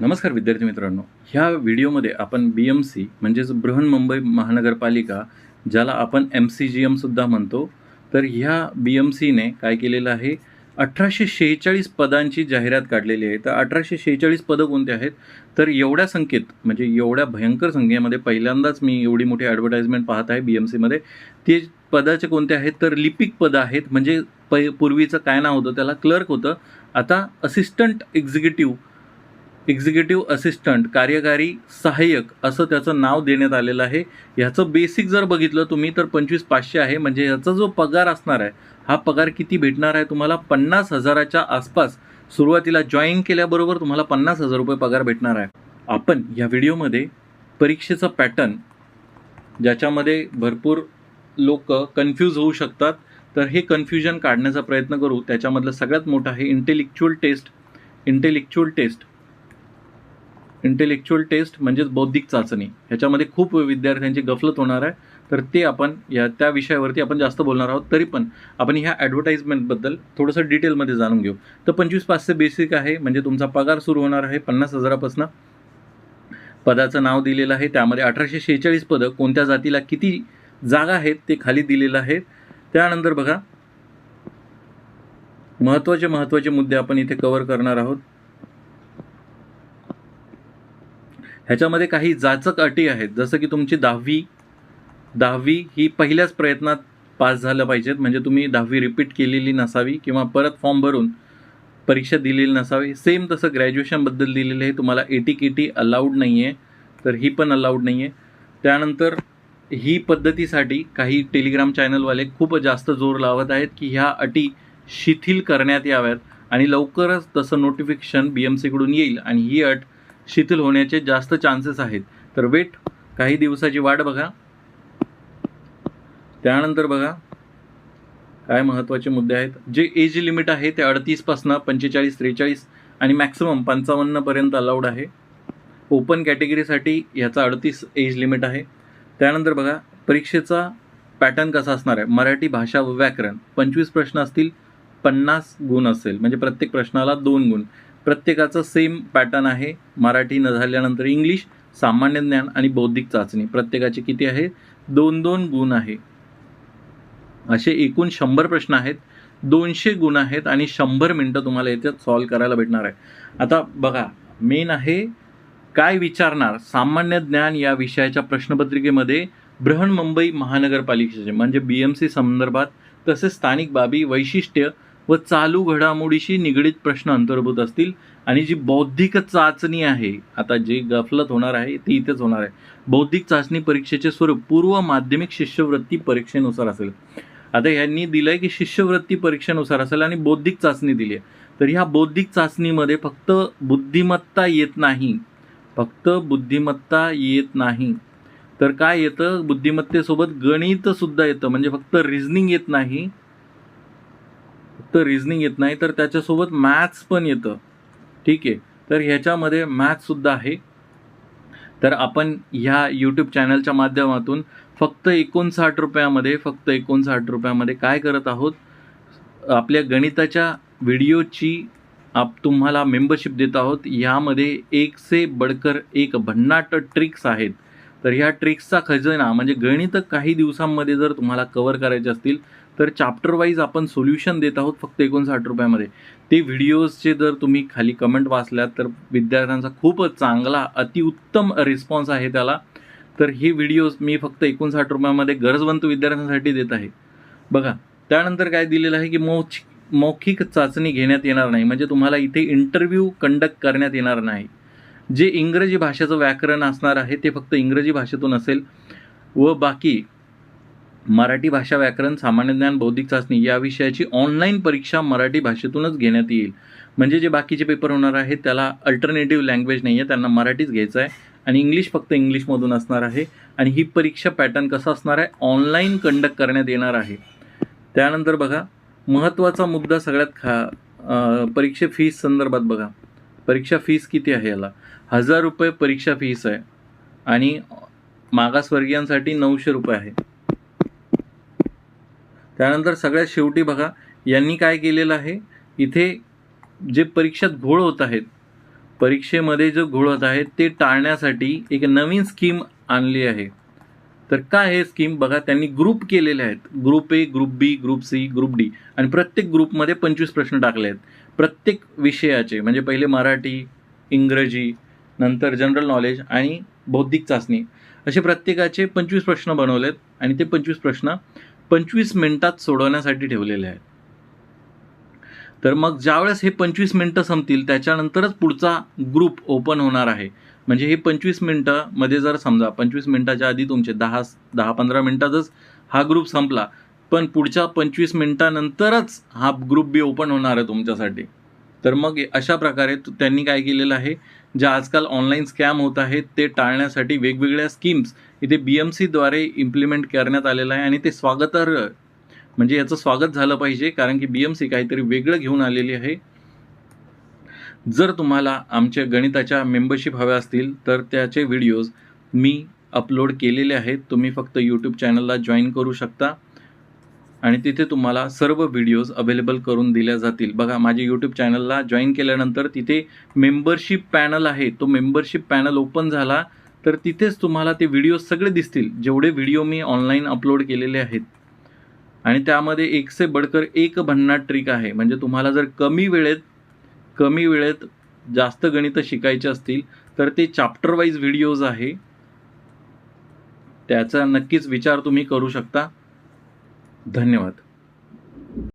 नमस्कार विद्यार्थी मित्रांनो. ह्या व्हिडिओमध्ये आपण बी एम सी म्हणजेच बृहन्मुंबई महानगरपालिका ज्याला आपण एम सी जी एमसुद्धा म्हणतो तर ह्या बी एम सीने काय केलेलं आहे? अठराशे शेहेचाळीस पदांची जाहिरात काढलेली आहे. तर अठराशे शेहेचाळीस पदं कोणते आहेत? तर एवढ्या संख्येत म्हणजे एवढ्या भयंकर संख्येमध्ये पहिल्यांदाच मी एवढी मोठी ॲडव्हर्टाईजमेंट पाहत आहे बी एम सीमध्ये ते पदाचे कोणते आहेत? तर लिपिक पदं आहेत. म्हणजे प पूर्वीचं काय नाव होतं? त्याला क्लर्क होतं. आता असिस्टंट एक्झिक्युटिव्ह एक्झिक्युटिव्ह असिस्टंट कार्यकारी सहाय्यक असं त्याचं नाव देण्यात आलेलं आहे. ह्याचं बेसिक जर बघितलं तुम्ही तर पंचवीस पाचशे आहे. म्हणजे ह्याचा जो पगार असणार आहे हा पगार किती भेटणार आहे तुम्हाला? पन्नास हजाराच्या आसपास सुरुवातीला जॉईन केल्याबरोबर तुम्हाला पन्नास हजार रुपये पगार भेटणार आहे. आपण या व्हिडिओमध्ये परीक्षेचा पॅटर्न ज्याच्यामध्ये भरपूर लोक कन्फ्यूज होऊ शकतात तर हे कन्फ्युजन काढण्याचा प्रयत्न करू. त्याच्यामधलं सगळ्यात मोठं आहे intellectual test intellectual test intellectual test म्हणजेच बौद्धिक चाचणी. ह्याच्यामध्ये खूप विद्यार्थ्यांची गफलत होणार आहे. तर ते आपण या त्या विषयावरती आपण जास्त बोलणार आहोत. तरी पण आपण ह्या ॲडव्हर्टाईजमेंटबद्दल थोडंसं डिटेलमध्ये जाणून घेऊ. तर पंचवीस पाचशे बेसिक आहे. म्हणजे तुमचा पगार सुरू होणार आहे पन्नास हजारापासून. पदाचं नाव दिलेलं आहे. त्यामध्ये अठराशे शेहेचाळीस पदं कोणत्या जातीला किती जागा आहेत ते खाली दिलेलं आहे. त्यानंतर बघा. महत्त्वाचे महत्त्वाचे मुद्दे आपण इथे कवर करणार आहोत. ह्याच्यामध्ये काही जाचक अटी आहेत. जसं की तुमची दहावी दहावी ही पहिल्याच प्रयत्नात पास झालं पाहिजेत. म्हणजे तुम्ही दहावी रिपीट केलेली नसावी किंवा परत फॉर्म भरून परीक्षा दिलेली नसावी. सेम तसं ग्रॅज्युएशनबद्दल दिलेलं आहे तुम्हाला एटी केटी अलाउड नाही आहे तर ही पण अलाउड नाही आहे त्यानंतर ही पद्धतीसाठी काही टेलिग्राम चॅनलवाले खूप जास्त जोर लावत आहेत की ह्या अटी शिथिल करण्यात याव्यात आणि लवकरच तसं नोटिफिकेशन बी एम सीकडून येईल आणि ही अट शिथिल होण्याचे जास्त चान्सेस आहेत. तर वेट काही दिवसाची वाट बघा. त्यानंतर बघा काय महत्त्वाचे मुद्दे आहेत. जे एज लिमिट आहे ते अडतीसपासनं पंचेचाळीस त्रेचाळीस आणि मॅक्सिमम पंचावन्नपर्यंत अलाउड आहे. ओपन कॅटेगरीसाठी ह्याचा अडतीस एज लिमिट आहे. त्यानंतर बघा परीक्षेचा पॅटर्न कसा असणार आहे? मराठी भाषा व व्याकरण. पंचवीस प्रश्न असतील पन्नास गुण असेल. म्हणजे प्रत्येक प्रश्नाला दोन गुण. प्रत्येकाचं सेम पॅटर्न आहे. मराठी न झाल्यानंतर इंग्लिश सामान्य ज्ञान आणि बौद्धिक चाचणी. प्रत्येकाचे किती आहे? दोन दोन गुण आहे. असे एकूण शंभर प्रश्न आहेत. दोनशे गुण आहेत आणि शंभर मिनटं तुम्हाला याच्यात सॉल्व करायला भेटणार आहे. आता बघा मेन आहे काय विचारणार? सामान्य ज्ञान या विषयाच्या प्रश्नपत्रिकेमध्ये बृहन्मुंबई महानगरपालिकेचे म्हणजे बी एम सी संदर्भात तसेच स्थानिक बाबी वैशिष्ट्य व चालू घडामोडीशी निगडीत प्रश्न अंतर्भूत असतील. आणि जी बौद्धिक चाचणी आहे आता जी गफलत होणार आहे ती इथेच होणार आहे. बौद्धिक चाचणी परीक्षेचे स्वरूप पूर्व माध्यमिक शिष्यवृत्ती परीक्षेनुसार असेल. आता यांनी दिलंय की शिष्यवृत्ती परीक्षेनुसार असेल आणि बौद्धिक चाचणी दिली आहे. तर ह्या बौद्धिक चाचणीमध्ये फक्त बुद्धिमत्ता येत नाही. फक्त बुद्धिमत्ता येत नाही. तर काय येतं? बुद्धिमत्तेसोबत गणितसुद्धा येतं. म्हणजे फक्त रिझनिंग येत नाही. फक्त रिझनिंग येत नाही तर त्याच्यासोबत मॅथ्स पण येतं. ठीक आहे? तर ह्याच्यामध्ये मॅथ्ससुद्धा आहे. तर आपण ह्या यूट्यूब चॅनलच्या माध्यमातून फक्त एकोणसाठ रुपयामध्ये फक्त एकोणसाठ रुपयामध्ये काय करत आहोत? आपल्या गणिताच्या व्हिडिओची आप तुम्हाला मेंबरशिप देत आहोत. यामध्ये एक से बडकर एक भन्नाट ट्रिक्स आहेत. तर ह्या ट्रिक्सचा खजिना म्हणजे गणित काही दिवसांमध्ये जर तुम्हाला कवर करायचे असतील तर चॅप्टर वाईज आपण सोल्युशन देत आहोत फक्त एकोणसाठ रुपयामध्ये. ते व्हिडिओजचे जर तुम्ही खाली कमेंट वाचल्यात तर विद्यार्थ्यांचा खूपच चांगला अतिउत्तम रिस्पॉन्स आहे त्याला. तर हे व्हिडिओज मी फक्त एकोणसाठ रुपयामध्ये गरजवंत विद्यार्थ्यांसाठी देत आहे. बघा त्यानंतर काय दिलेलं आहे की मौच मौखिक चाचणी घेण्यात येणार नाही. म्हणजे तुम्हाला इथे इंटरव्ह्यू कंडक्ट करण्यात येणार नाही. जे इंग्रजी भाषेचं व्याकरण असणार आहे ते फक्त इंग्रजी भाषेतून असेल. व बाकी मराठी भाषा व्याकरण सामान्य ज्ञान बौद्धिक चाचणी या विषयाची ऑनलाईन परीक्षा मराठी भाषेतूनच घेण्यात येईल. म्हणजे जे बाकीचे पेपर होणार आहेत त्याला अल्टरनेटिव्ह लँग्वेज नाही आहे त्यांना मराठीच घ्यायचं आहे आणि इंग्लिश फक्त इंग्लिशमधून असणार आहे आणि ही परीक्षा पॅटर्न कसं असणार आहे ऑनलाईन कंडक्ट करण्यात येणार आहे. त्यानंतर बघा महत्त्वाचा मुद्दा सगळ्यात खा परीक्षे फीस संदर्भात बघा. परीक्षा फीस किती आहे याला? हजार रुपये परीक्षा फीस आहे आणि मागासवर्गीयांसाठी नऊशे रुपये आहे. त्यानंतर सगळ्यात शेवटी बघा यांनी काय केलेलं आहे? इथे जे परीक्षेत घोळ होत आहेत परीक्षेमध्ये जो होत आहे ते टाळण्यासाठी एक नवीन स्कीम आणली आहे. तर काय हे स्कीम बघा त्यांनी ग्रुप केलेले आहेत. Group A group B group C group D आणि प्रत्येक ग्रुपमध्ये पंचवीस प्रश्न टाकले आहेत. प्रत्येक विषयाचे म्हणजे पहिले मराठी इंग्रजी नंतर जनरल नॉलेज आणि बौद्धिक चाचणी असे प्रत्येकाचे पंचवीस प्रश्न बनवलेत आणि ते पंचवीस प्रश्न पंचवीस मिनटात सोडवण्यासाठी ठेवलेले आहेत. तर मग ज्यावेळेस हे पंचवीस मिनटं संपतील त्याच्यानंतरच पुढचा ग्रुप ओपन होणार आहे. म्हणजे हे पंचवीस मिनटामध्ये जर समजा पंचवीस मिनटाच्या आधी तुमचे दहा दहा पंधरा मिनटातच हा ग्रुप संपला पण पुढच्या पंचवीस मिनटानंतरच हा ग्रुप बी ओपन होणार आहे तुमच्यासाठी. तर मग अशा प्रकारे त्यांनी काय केलेलं आहे ज्या आजकाल ऑनलाईन स्कॅम होत आहेत ते टाळण्यासाठी वेगवेगळ्या स्कीम्स इथे बी एम सीद्वारे इम्प्लिमेंट करण्यात आलेलं आहे आणि ते स्वागतार्ह म्हणजे याचं स्वागत झालं पाहिजे कारण की बी एम सी काहीतरी वेगळं घेऊन आलेली आहे. जर तुम्हाला आमच्या गणिताच्या मेंबरशिप हव्या असतील तर त्याचे व्हिडिओज मी अपलोड केलेले आहेत. तुम्ही फक्त यूट्यूब चॅनलला जॉईन करू शकता. आणि तिथे तुम्हाला सर्व व्हिडिओज अवेलेबल करून दिल्या जातील. बघा माझ्या यूट्यूब चॅनलला जॉईन केल्यानंतर तिथे मेंबरशिप पॅनल आहे. तो मेंबरशिप पॅनल ओपन झाला तर तिथेच तुम्हाला ते व्हिडिओ सगळे दिसतील जेवढे व्हिडिओ मी ऑनलाईन अपलोड केलेले आहेत. आणि त्यामध्ये एक से बडकर एक भन्नाट ट्रिक आहे. म्हणजे तुम्हाला जर कमी वेळेत कमी वेळेत जास्त गणित शिकायचे असतील तर ते चॅप्टर वाईज व्हिडिओज आहे. त्याचा नक्कीच विचार तुम्ही करू शकता. धन्यवाद.